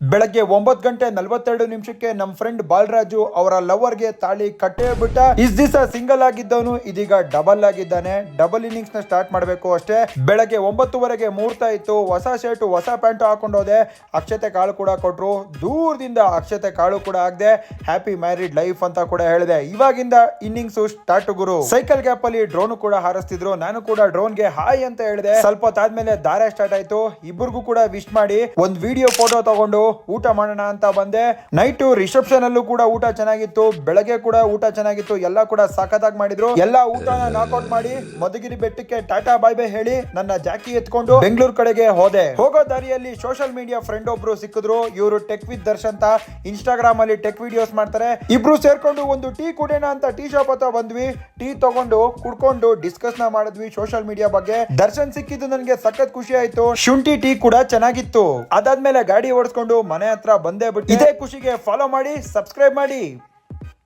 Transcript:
ಬೆಳಗ್ಗೆ ಒಂಬತ್ತು ಗಂಟೆ ನಲವತ್ತೆರಡು ನಿಮಿಷಕ್ಕೆ ನಮ್ಮ ಫ್ರೆಂಡ್ ಬಾಲರಾಜು ಅವರ ಲವರ್ಗೆ ತಾಳಿ ಕಟ್ಟೆ ಬಿಟ್ಟ ಇಸ್ ದಿವಸ ಸಿಂಗಲ್ ಆಗಿದ್ದವನು ಇದೀಗ ಡಬಲ್ ಆಗಿದ್ದಾನೆ. ಡಬಲ್ ಇನ್ನಿಂಗ್ಸ್ನ ಸ್ಟಾರ್ಟ್ ಮಾಡಬೇಕು ಅಷ್ಟೇ. ಬೆಳಗ್ಗೆ ಒಂಬತ್ತುವರೆಗೆ ಮುಹೂರ್ತ ಇತ್ತು. ಹೊಸ ಶರ್ಟ್ ಹೊಸ ಪ್ಯಾಂಟ್ ಹಾಕೊಂಡೋದೆ ಅಕ್ಷತೆ ಕಾಳು ಕೂಡ ಕೊಟ್ರು. ದೂರದಿಂದ ಅಕ್ಷತೆ ಕಾಳು ಕೂಡ ಆಗದೆ ಹ್ಯಾಪಿ ಮ್ಯಾರಿಡ್ ಲೈಫ್ ಅಂತ ಕೂಡ ಹೇಳಿದೆ. ಇವಾಗಿಂದ ಇನ್ನಿಂಗ್ಸ್ ಸ್ಟಾರ್ಟ್ ಗುರು. ಸೈಕಲ್ ಗ್ಯಾಪ್ ಅಲ್ಲಿ ಡ್ರೋನ್ ಕೂಡ ಹಾರಿಸ್ತಿದ್ರು. ನಾನು ಕೂಡ ಡ್ರೋನ್ಗೆ ಹಾಯ್ ಅಂತ ಹೇಳಿದೆ. ಸ್ವಲ್ಪ ಹೊತ್ತಾದ್ಮೇಲೆ ದಾರೆ ಸ್ಟಾರ್ಟ್ ಆಯ್ತು. ಇಬ್ಬರಿಗೂ ಕೂಡ ವಿಶ್ ಮಾಡಿ. ಒಂದು ವಿಡಿಯೋ ಫೋಟೋ ತಗೊಂಡು ಊಟ ಮಾಡೋಣ ಅಂತ ಬಂದೆ. ನೈಟ್ ರಿಸೆಪ್ಷನ್ ಅಲ್ಲೂ ಕೂಡ ಊಟ ಚೆನ್ನಾಗಿತ್ತು. ಬೆಳಗ್ಗೆ ಕೂಡ ಊಟ ಚೆನ್ನಾಗಿತ್ತು. ಎಲ್ಲ ಕೂಡ ಸಖತ್ತಾಗಿ ಮಾಡಿದ್ರು. ಎಲ್ಲ ಊಟನ ನಾಕ್ಔಟ್ ಮಾಡಿ ಮಧುಗಿರಿ ಬೆಟ್ಟಕ್ಕೆ ಟಾಟಾ ಬಾಯ್ ಬೈ ಹೇಳಿ ನನ್ನ ಜಾಕಿ ಎತ್ಕೊಂಡು ಬೆಂಗಳೂರು ಕಡೆಗೆ ಹೋದೆ. ಹೋಗೋ ದಾರಿಯಲ್ಲಿ ಸೋಷಿಯಲ್ ಮೀಡಿಯಾ ಫ್ರೆಂಡ್ ಒಬ್ರು ಸಿಕ್ಕಿದ್ರು. ಇವರು ಟೆಕ್ ವಿತ್ ದರ್ಶನ್ ಅಂತ. ಇನ್ಸ್ಟಾಗ್ರಾಮ್ ಅಲ್ಲಿ ಟೆಕ್ ವಿಡಿಯೋಸ್ ಮಾಡ್ತಾರೆ. ಇಬ್ರು ಸೇರ್ಕೊಂಡು ಒಂದು ಟೀ ಕುಡಿಯೋಣ ಅಂತ ಟೀ ಶಾಪ್ ಹತ್ರ ಬಂದ್ವಿ. ಟೀ ತಗೊಂಡು ಕುಡ್ಕೊಂಡು ಡಿಸ್ಕಸ್ನ ಮಾಡಿದ್ವಿ ಸೋಷಿಯಲ್ ಮೀಡಿಯಾ ಬಗ್ಗೆ. ದರ್ಶನ್ ಸಿಕ್ಕಿದ್ದು ನನಗೆ ಸಖತ್ ಖುಷಿ ಆಯ್ತು. ಶುಂಠಿ ಟೀ ಕೂಡ ಚೆನ್ನಾಗಿತ್ತು. ಅದಾದ್ಮೇಲೆ ಗಾಡಿ ಓಡಿಸ್ಕೊಂಡು ಮನೆ ಹತ್ರ ಬಂದೇ ಬಿಟ್ಟು ಇದೇ ಖುಷಿಗೆ ಫಾಲೋ ಮಾಡಿ ಸಬ್ಸ್ಕ್ರೈಬ್ ಮಾಡಿ.